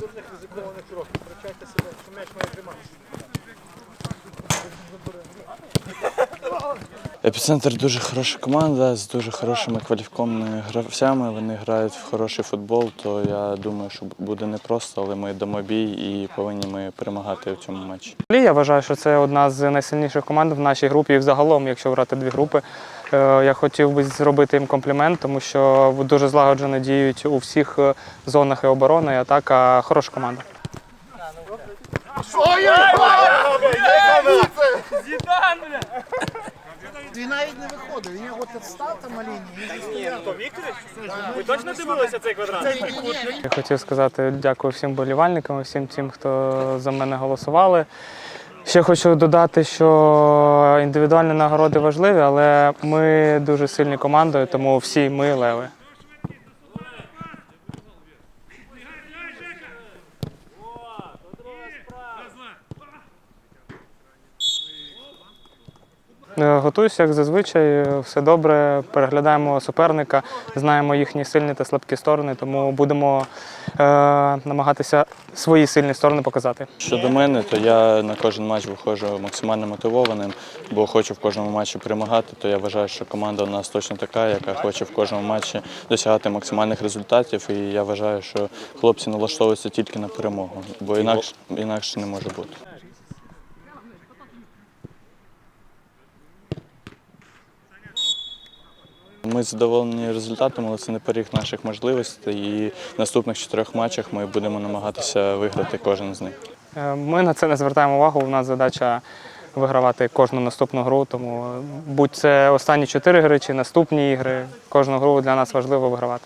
Жодних ризикованих кроків. Причайте себе, що м'яч має триматися. Епіцентр дуже хороша команда з дуже хорошими кваліфікованими гравцями. Вони грають в хороший футбол, то я думаю, що буде непросто, але ми дамо бій і повинні ми перемагати в цьому матчі. Я вважаю, що це одна з найсильніших команд в нашій групі. І взагалом, якщо брати дві групи, Е, я хотів би зробити їм комплімент, тому що дуже злагоджено діють у всіх е, зонах і оборони, і атака хороша команда. Він навіть не виходив, він от став там на лінії. Ви точно дивилися цей квадрат? Я хотів сказати дякую всім болівальникам, всім тим, хто за мене голосували. Ще хочу додати, що індивідуальні нагороди важливі, але ми дуже сильні командою, тому всі ми леви. Готуюся, як зазвичай, все добре. Переглядаємо суперника, знаємо їхні сильні та слабкі сторони, тому будемо е, намагатися свої сильні сторони показати. Щодо мене, то я на кожен матч виходжу максимально мотивованим, бо хочу в кожному матчі перемагати. То я вважаю, що команда у нас точно така, яка хоче в кожному матчі досягати максимальних результатів. І я вважаю, що хлопці налаштовуються тільки на перемогу, бо інакше, інакше не може бути. Ми задоволені результатом, але це не поріг наших можливостей. І в наступних чотирьох матчах ми будемо намагатися виграти кожен з них. Е, Ми на це не звертаємо увагу. У нас задача вигравати кожну наступну гру. Тому будь це останні чотири гри чи наступні ігри, кожну гру для нас важливо вигравати.